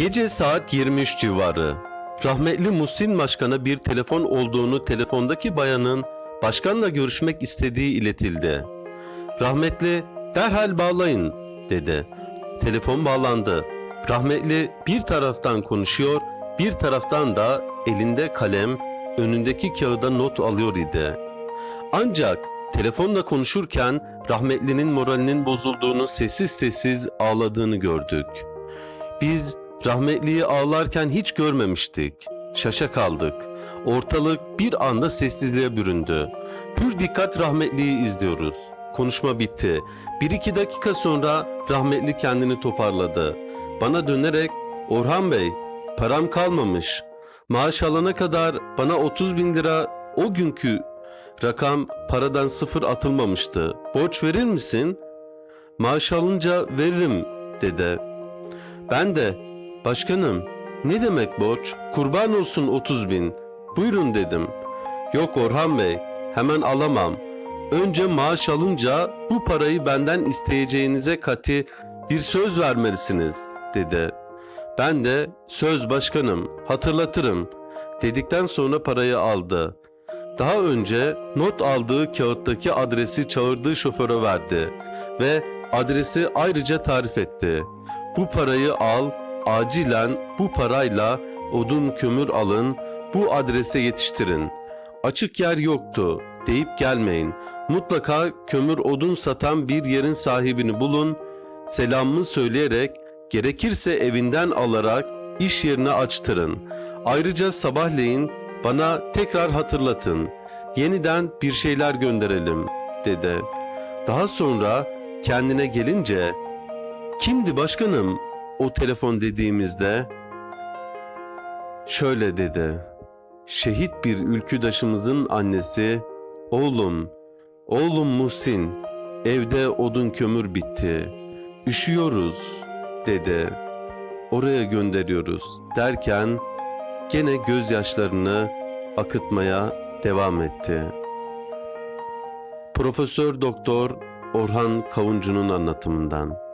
Gece saat 23 civarı. Rahmetli Muhsin Başkan'a bir telefon olduğunu telefondaki bayanın başkanla görüşmek istediği iletildi. Rahmetli derhal bağlayın dedi. Telefon bağlandı. Rahmetli bir taraftan konuşuyor, bir taraftan da elinde kalem, önündeki kağıda not alıyor idi. Ancak telefonla konuşurken rahmetlinin moralinin bozulduğunu sessiz sessiz ağladığını gördük. Biz rahmetliyi ağlarken hiç görmemiştik. Şaşa kaldık. Ortalık bir anda sessizliğe büründü. Pür dikkat rahmetliyi izliyoruz. Konuşma bitti. Bir iki dakika sonra rahmetli kendini toparladı. Bana dönerek Orhan Bey param kalmamış. Maaş alana kadar bana 30 bin lira o günkü rakam paradan sıfır atılmamıştı. Borç verir misin? Maaş alınca veririm dedi. Ben de başkanım ne demek borç? Kurban olsun 30 bin. Buyurun dedim. Yok Orhan Bey hemen alamam. Önce maaş alınca bu parayı benden isteyeceğinize kati bir söz vermelisiniz dedi. Ben de söz başkanım hatırlatırım dedikten sonra parayı aldı. Daha önce not aldığı kağıttaki adresi çağırdığı şoföre verdi ve adresi ayrıca tarif etti. Bu parayı al, acilen bu parayla odun kömür alın, bu adrese yetiştirin. Açık yer yoktu deyip gelmeyin. Mutlaka kömür odun satan bir yerin sahibini bulun. Selamımı söyleyerek gerekirse evinden alarak iş yerine açtırın. Ayrıca sabahleyin bana tekrar hatırlatın. Yeniden bir şeyler gönderelim dedi. Daha sonra kendine gelince kimdi başkanım o telefon dediğimizde şöyle dedi. Şehit bir ülküdaşımızın annesi oğlum oğlum Muhsin evde odun kömür bitti. Üşüyoruz dedi. Oraya gönderiyoruz derken gene gözyaşlarını akıtmaya devam etti. Profesör Doktor Orhan Kavuncu'nun anlatımından.